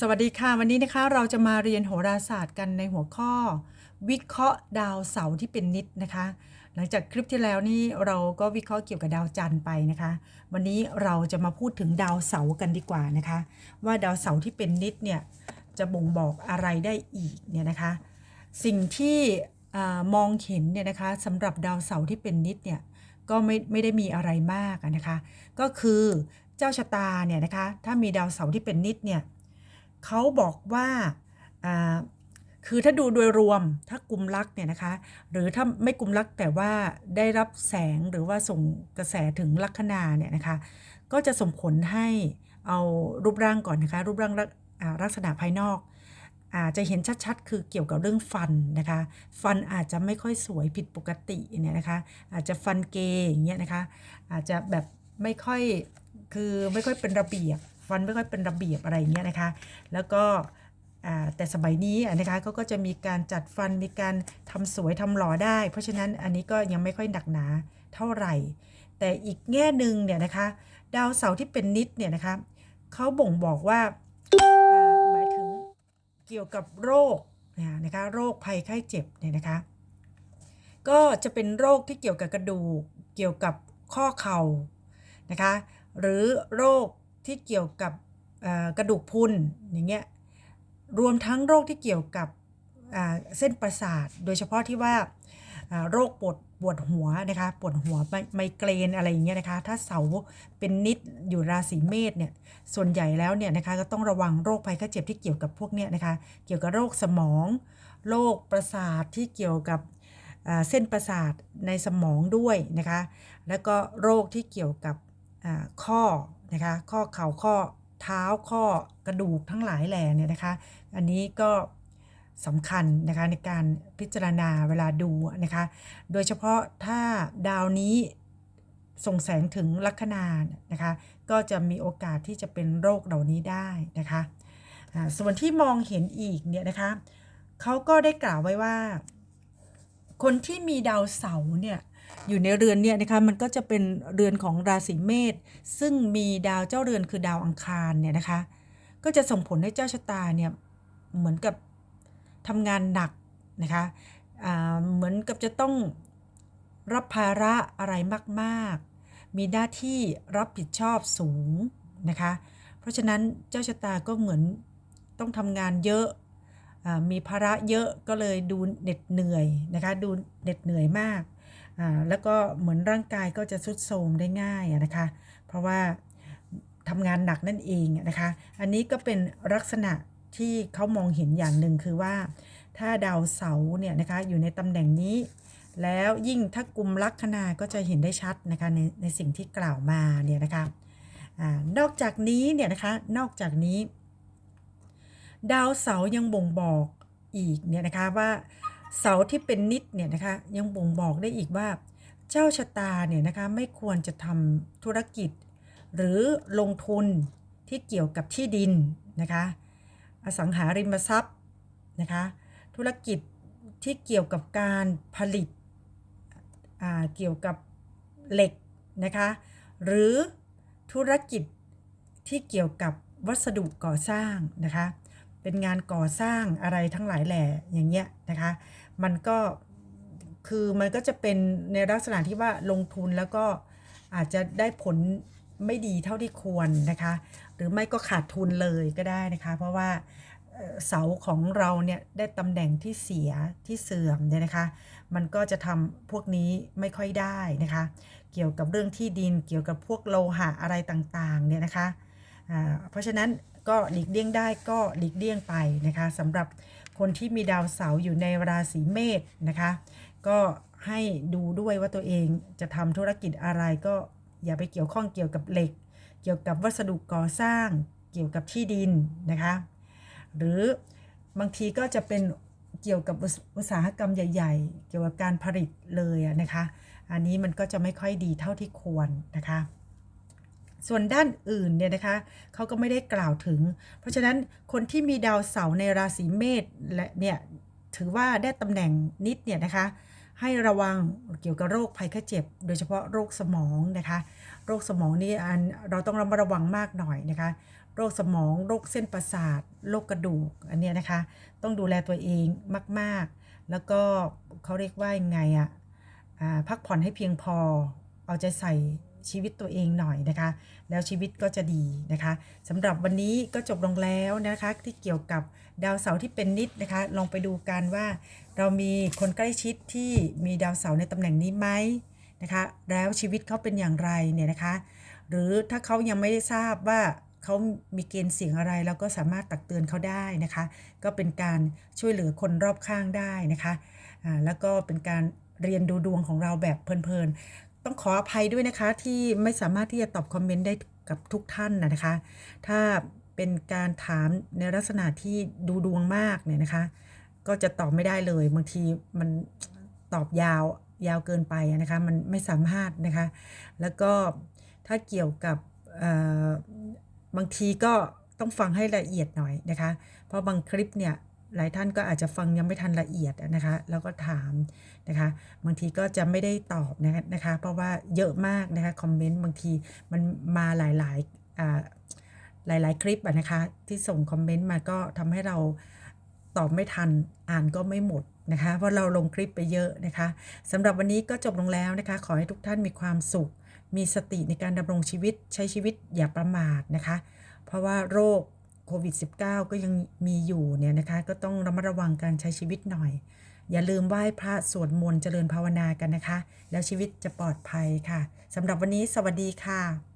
สวัสดีค่ะ วันนี้นะคะเราจะมาเรียนโหราศาสตร์กันในหัวข้อ วิเคราะห์ดาวเสาร์ที่เป็นนิดนะคะ หลังจากคลิปที่แล้วนี่เราก็วิเคราะห์เกี่ยวกับดาวจันทร์ไปนะคะ วันนี้เราจะมาพูดถึงดาวเสาร์กันดีกว่านะคะ ว่าดาวเสาร์ที่เป็นนิดเนี่ยจะบ่งบอกอะไรได้อีกเนี่ยนะคะ สิ่งที่อมองเห็นเนี่ยนะคะสำหรับดาวเสาร์ที่เป็นนิดเนี่ยก็ไม่ไม่ได้มีอะไรมากนะคะ ก็คือเจ้าชะตาเนี่ยนะคะถ้ามีดาวเสาร์ที่เป็นนิดเนี่ย เขาบอกว่าคือถ้าดูโดยรวมถ้ากลุ่มลักเนี่ยนะคะ หรือถ้าไม่กลุ่มลักแต่ว่าได้รับแสงหรือว่าส่งกระแสถึงลัคนาเนี่ยนะคะ ก็จะส่งผลให้เอารูปร่างก่อนนะคะ รูปร่างลักอ่าลักษณะภายนอกอาจจะเห็นชัดๆ คือเกี่ยวกับเรื่องฟันนะคะ ฟันอาจจะไม่ค่อยสวยผิดปกติเนี่ยนะคะ อาจจะฟันเกยอย่างเงี้ยนะคะ อาจจะแบบไม่ค่อยคือไม่ค่อยเป็นระเบียบ ฟันไม่ค่อยเป็นระเบียบอะไรเงี้ยนะคะ แล้วก็แต่สมัยนี้นะคะเขาก็จะมีการจัดฟันมีการทำสวยทำหล่อได้ เพราะฉะนั้นอันนี้ก็ยังไม่ค่อยหนักหนาเท่าไหร่ แต่อีกแง่หนึ่งเนี่ยนะคะ ดาวเสาร์ที่เป็นนิดเนี่ยนะคะเขาบ่งบอกว่าหมายถึงเกี่ยวกับโรคนะคะโรคภัยไข้เจ็บเนี่ยนะคะ ก็จะเป็นโรคที่เกี่ยวกับกระดูกเกี่ยวกับข้อเข่านะคะ หรือโรค ที่เกี่ยวกับกระดูกพุนอย่างเงี้ยรวมทั้งโรคที่เกี่ยวกับเส้นประสาท โดยเฉพาะที่ว่าโรคปวดปวดหัวนะคะปวดหัวไมไมเกรนอะไรอย่างเงี้ยนะคะ ถ้าเสาเป็นนิดอยู่ราศีเมษเนี่ยส่วนใหญ่แล้วเนี่ยนะคะก็ต้องระวังโรคภัยไข้เจ็บที่เกี่ยวกับพวกเนี้ยนะคะ เกี่ยวกับโรคสมองโรคประสาทที่เกี่ยวกับเส้นประสาทในสมองด้วยนะคะ แล้วก็โรคที่เกี่ยวกับข้อ นะคะ ข้อเข่าข้อเท้าข้อกระดูกทั้งหลายแหล่เนี่ยนะคะ อันนี้ก็สำคัญนะคะในการพิจารณาเวลาดูนะคะ โดยเฉพาะถ้าดาวนี้ส่งแสงถึงลัคนานะคะ ก็จะมีโอกาสที่จะเป็นโรคเหล่านี้ได้นะคะส่วนที่มองเห็นอีกเนี่ยนะคะเขาก็ได้กล่าวไว้ว่า คนที่มีดาวเสาร์เนี่ย อยู่ในเรือนเนี่ยนะคะมันก็จะเป็นเรือนของราศีเมษซึ่งมีดาวเจ้าเรือนคือดาวอังคารเนี่ยนะคะ ก็จะส่งผลให้เจ้าชะตาเนี่ยเหมือนกับทำงานหนักนะคะอ่าเหมือนกับจะต้องรับภาระอะไรมากๆ มีหน้าที่รับผิดชอบสูงนะคะ เพราะฉะนั้นเจ้าชะตาก็เหมือนต้องทำงานเยอะอ่ามีภาระเยอะก็เลยดูเหน็ดเหนื่อยนะคะ ดูเหน็ดเหนื่อยมาก แล้วก็เหมือนร่างกายก็จะทรุดโทรมได้ง่ายนะคะ เพราะว่าทำงานหนักนั่นเองนะคะ อันนี้ก็เป็นลักษณะที่เขามองเห็นอย่างหนึ่งคือว่า ถ้าดาวเสาร์เนี่ยนะคะอยู่ในตำแหน่งนี้ แล้วยิ่งถ้ากลุ่มลัคนาก็จะเห็นได้ชัดนะคะในในสิ่งที่กล่าวมาเนี่ยนะคะอนอกจากนี้เนี่ยนะคะนอกจากนี้ ดาวเสาร์ยังบ่งบอกอีกเนี่ยนะคะว่า เสาที่เป็นนิดเนี่ยนะคะยังบ่งบอกได้อีกว่า เจ้าชะตาเนี่ยนะคะไม่ควรจะทำธุรกิจ หรือลงทุนที่เกี่ยวกับที่ดินนะคะอสังหาริมทรัพย์นะคะธุรกิจที่เกี่ยวกับการผลิตเกี่ยวกับเหล็กนะคะหรือธุรกิจที่เกี่ยวกับวัสดุก่อสร้างนะคะ เป็นงานก่อสร้างอะไรทั้งหลายแหล่อย่างเงี้ยนะคะ มันก็คือมันก็จะเป็นในลักษณะที่ว่าลงทุนแล้วก็อาจจะได้ผลไม่ดีเท่าที่ควรนะคะ หรือไม่ก็ขาดทุนเลยก็ได้นะคะ เพราะว่าเสาของเราเนี่ยได้ตำแหน่งที่เสียที่เสื่อมเนี่ยนะคะ มันก็จะทำพวกนี้ไม่ค่อยได้นะคะ เกี่ยวกับเรื่องที่ดินเกี่ยวกับพวกโลหะอะไรต่างๆเนี่ยนะคะ เพราะฉะนั้นก็หลีกเลี่ยงได้ก็หลีกเลี่ยงไปนะคะสำหรับคนที่มีดาวเสาร์อยู่ในราศีเมษนะคะ ก็ให้ดูด้วยว่าตัวเองจะทำธุรกิจอะไรก็อย่าไปเกี่ยวข้องเกี่ยวกับเหล็ก เกี่ยวกับวัสดุก่อสร้าง เกี่ยวกับที่ดินนะคะ หรือบางทีก็จะเป็นเกี่ยวกับอุตสาหกรรมใหญ่ ๆ เกี่ยวกับการผลิตเลยนะคะ อันนี้มันก็จะไม่ค่อยดีเท่าที่ควรนะคะ ส่วนด้านอื่นเนี่ยนะคะเขาก็ไม่ได้กล่าวถึง เพราะฉะนั้นคนที่มีดาวเสาร์ในราศีเมษและเนี่ยถือว่าได้ตำแหน่งนิดเนี่ยนะคะให้ระวังเกี่ยวกับโรคภัยไข้เจ็บ โดยเฉพาะโรคสมองนะคะ โรคสมองนี่อันเราต้องระมัดระวังมากหน่อยนะคะ โรคสมอง โรคเส้นประสาท โรคกระดูกอันเนี้ยนะคะ ต้องดูแลตัวเองมาก ๆ แล้วก็เขาเรียกว่ายังไงอะอ่าพักผ่อนให้เพียงพอ เอาใจใส่ ชีวิตตัวเองหน่อยนะคะ แล้วชีวิตก็จะดีนะคะสำหรับวันนี้ก็จบลงแล้วนะคะ ที่เกี่ยวกับดาวเสาร์ที่เป็นนิดนะคะ ลองไปดูกันว่า เรามีคนใกล้ชิดที่มีดาวเสาร์ในตำแหน่งนี้ไหมนะคะ แล้วชีวิตเขาเป็นอย่างไรเนี่ยนะคะ หรือถ้าเขายังไม่ได้ทราบว่าเขามีเกณฑ์เสียงอะไรเราก็สามารถตักเตือนเขาได้นะคะ ก็เป็นการช่วยเหลือคนรอบข้างได้นะคะ แล้วก็เป็นการเรียนดูดวงของเราแบบเพลินๆ ต้องขออภัยด้วยนะคะที่ไม่สามารถที่จะตอบคอมเมนต์ได้กับทุกท่านนะนะคะ ถ้าเป็นการถามในลักษณะที่ดูดวงมากเนี่ยนะคะ ก็จะตอบไม่ได้เลยบางทีมันตอบยาวยาวเกินไปนะคะมันไม่สามารถนะคะ แล้วก็ถ้าเกี่ยวกับเออบางทีก็ต้องฟังให้ละเอียดหน่อยนะคะ เพราะบางคลิปเนี่ย หลายท่านก็อาจจะฟังยังไม่ทันละเอียดนะคะ แล้วก็ถามนะคะ บางทีก็จะไม่ได้ตอบนะคะนะคะ เพราะว่าเยอะมากนะคะคอมเมนต์บางทีมันมาหลายๆอ่าหลาย ๆ คลิปอะนะคะ ที่ส่งคอมเมนต์มาก็ทำให้เราตอบไม่ทันอ่านก็ไม่หมดนะคะ เพราะเราลงคลิปไปเยอะนะคะสำหรับวันนี้ก็จบลงแล้วนะคะ ขอให้ทุกท่านมีความสุข มีสติในการดำรงชีวิตใช้ชีวิตอย่าประมาทนะคะ เพราะว่าโรค โควิด -19 ก็ยังมีอยู่เนี่ยนะคะ ก็ต้องระมัดระวังการใช้ชีวิตหน่อย อย่าลืมไหว้พระสวดมนต์เจริญภาวนากันนะคะ แล้วชีวิตจะปลอดภัยค่ะสำหรับวันนี้สวัสดีค่ะ